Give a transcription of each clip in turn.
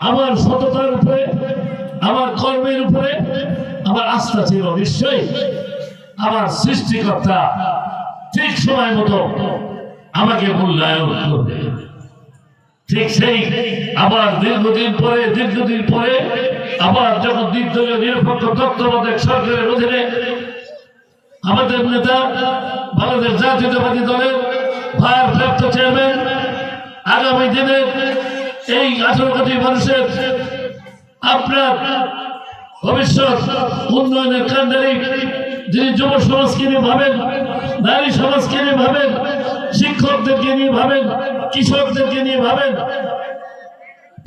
আমার সততার উপরে, আমার কর্মের উপরে, আমার আস্থা ছিল নিশ্চয়ই। আমার সৃষ্টিকর্তা ঠিক সময় মতো আমাকে মূল্যায়ন করবে। ঠিক সেই আবার দীর্ঘদিন পরে দীর্ঘদিন পরে আবার যখন নির্দলীয়, নিরপেক্ষ তত্ত্বাবধায়ক সরকারের অধীনে আমাদের নেতা বাংলাদেশ জাতীয়তাবাদী দলের ভারপ্রাপ্ত চেয়ারম্যান আগামী দিনে এই আঠারো কোটি মানুষের আপনার ভবিষ্যৎ উন্নয়নের কান্ডারি যিনি যুব সমাজকে নিয়ে ভাবেন, নারী সমাজকে নিয়ে ভাবেন, শিক্ষকদেরকে নিয়ে ভাবেন, কৃষকদেরকে নিয়ে ভাবেন,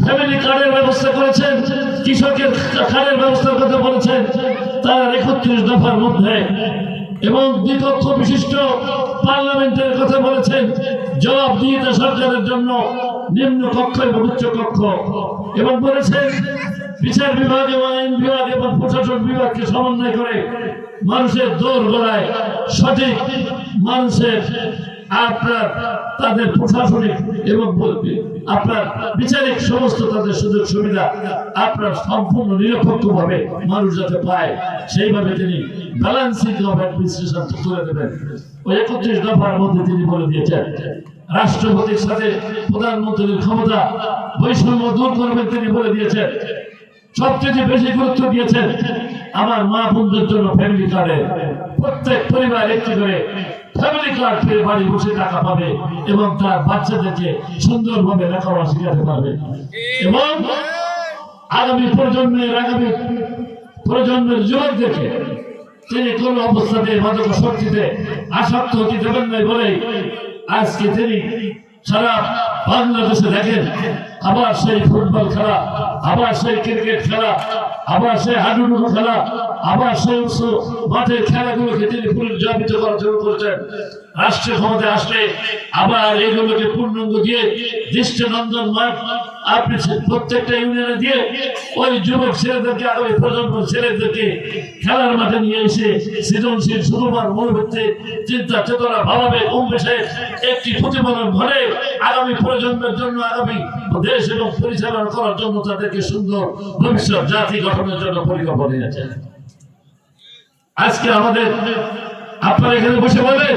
ফ্যামিলি কার্ডের ব্যবস্থা করেছেন, কৃষকের কার্ডের ব্যবস্থার কথা বলেছেন, তার একত্রিশ দফার মধ্যে। এবং দ্বিকক্ষ বিশিষ্ট পার্লামেন্টের কথা বলেছেন, জবাবদিহিতা সরকারের জন্য। নিম্ন কক্ষ এবং উচ্চ কক্ষ। এবং বলেছেন বিচার বিভাগ এবং আইন বিভাগ এবং প্রশাসন বিভাগকে সমন্বয় করে মানুষের দৌড় গড়ায় সঠিক মানুষের আপনার, তাদের প্রশাসনিক এবং আপনার বিচারিক সমস্ত তাদের সুযোগ সুবিধা আপনার সম্পূর্ণ নিরপেক্ষ ভাবে মানুষ যাতে পায়, সেইভাবে তিনি ব্যালেন্সিং অফ অ্যাডমিনিস্ট্রেশন করে দেবেন। ওই একত্রিশ দফার মধ্যে তিনি বলে দিয়েছেন। রাষ্ট্রপতির সাথে প্রধানমন্ত্রীর ক্ষমতা, বৈষম্য দূর করবেন তিনি বলে দিয়েছেন। সবচেয়ে বেশি গুরুত্ব দিয়েছেন আমার মা বোনদের জন্য ফ্যামিলি কার্ডে প্রত্যেক পরিবার একটি করে ফ্যামিলি কার্ড পেয়ে বাড়ি বসে টাকা পাবে এবং তার বাচ্চাদেরকে সুন্দরভাবে লেখাপড়া শেখাতে পারবে। এবং আগামী প্রজন্মের আগামী প্রজন্মের যুবকদেরকে তিনি কোন অবস্থাতে মাদক শক্তিতে আসক্ত হতে দেবেন নাই বলেই আজকে তিনি সারা বাংলাদেশে দেখেন, আবার সেই ফুটবল খেলা, আবার সেই ক্রিকেট খেলা, আবার সেই হাডুডু খেলা, আবার সেই উঁচু মাঠের খেলাগুলোকে তিনি পুনর্জাবিত করা শুরু করছেন। রাষ্ট্রীয় ক্ষমতায় আসলে আবার এগুলোকে পূর্ণাঙ্গ দিয়ে দৃষ্টিনন্দন মাঠ আপনি প্রত্যেকটা ইউনিয়নে দিয়ে ওই যুবক ছেলেদেরকে আগামী প্রজন্ম ছেলেদেরকে খেলার মাঠে নিয়ে এসে সৃজনশীল সুকুমার মনোবৃত্তি চিন্তা চেতনা ভাবাবে উন্মেষে একটি প্রতিফলন ঘটে। আগামী প্রজন্মের জন্য, আগামী দেশ এবং পরিচালনা করার জন্য তাদেরকে সুন্দর ভবিষ্যৎ জাতি গঠনের জন্য পরিকল্পনা নিয়েছেন আজকে আমাদের আপনারা এখানে বসে বলেন,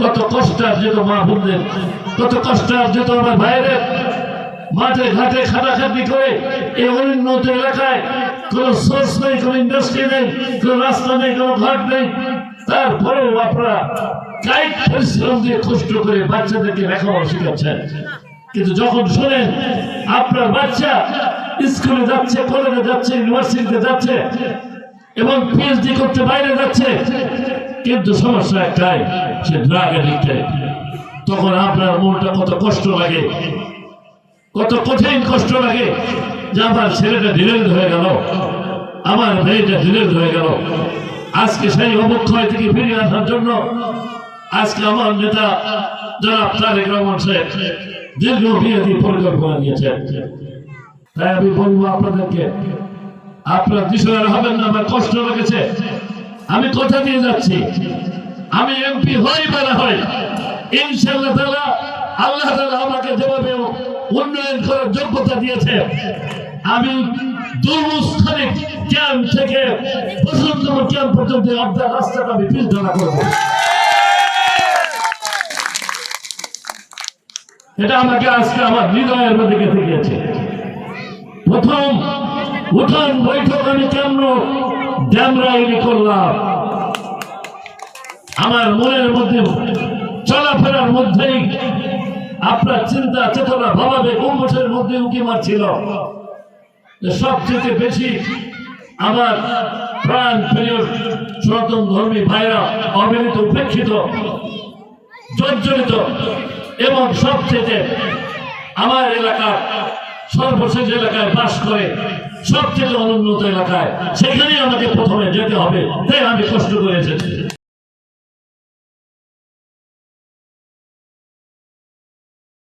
কত কষ্ট যেত মা বোনদের, কত কষ্ট যেত আমার ভাইদের মাঠে ঘাটে খাটাখাটি করে এই অনুন্নত এলাকায় কোনো সোর্স নেই, কোনো ইন্ডাস্ট্রি নেই, কোনো রাস্তা নেই, কোনো ঘাট নেই। তারপরেও আপনারা কায়িক পরিশ্রম দিয়ে কষ্ট করে বাচ্চাদেরকে লেখাপড়া শেখাচ্ছেন। কিন্তু যখন শোনেন আপনার বাচ্চা স্কুলে যাচ্ছে কলেজে যাচ্ছে ইউনিভার্সিটিতে যাচ্ছে এবং পিএইচডি করতে বাইরে যাচ্ছে, কিন্তু সমস্যা একটাই, সে ড্রাগ এডিক্টেড তখন আপনার মনটা কত কষ্ট লাগে। কত কঠিন কষ্ট লাগে যে আমার ছেলেটা ডিলেড হয়ে গেল। আমার মেয়েটা ডিলেড হয়ে গেল। আজকে সেই অবক্ষয় থেকে ফিরে আসার জন্য আজকে আমার নেতা যারা তারেক রহমান সাহেব দীর্ঘ বিরোধী পরিকল্পনা নিয়েছেন। তাই আমি বলব আপনাদেরকে, আপনার দিশাহারা হবেন না, আমার কষ্ট লেগেছে। আমি কথা দিয়ে যাচ্ছি। আমি এমপি হই বা না হই ইনশাল্লাহ আল্লাহ আমাকে যেভাবে উন্নয়ন করার যোগ্যতা দিয়েছে। আমি দুর্মস্থানে ক্যাম্প থেকে বসন্তপুর ক্যাম্প পর্যন্ত আপনার রাস্তাটা আমি পিলধারা করব। এটা আমাকে আজকে আমার হৃদয়ের মধ্যে গেঁথে গিয়েছে। প্রথম উঠান বৈঠক আমি কেমন ড্যামরাইলি করলাম। আমার মনের মধ্যে চলাফেরার মধ্যেই আপনার চিন্তা চেতনা ভাবাবে কুম্ভসের মধ্যে উঁকি মারছিল? সবচেয়ে বেশি আমার প্রাণ প্রিয় সনাতন ধর্মী ভাইরা অবহেলিত, উপেক্ষিত, জর্জরিত এবং সবচেয়ে আমার এলাকার, সর্বশেষ এলাকায় বাস করে সবচেয়ে অনুন্নত এলাকায় সেখানে আমাকে প্রথমে যেতে হবে। তাই আমি কষ্ট করে এসেছি।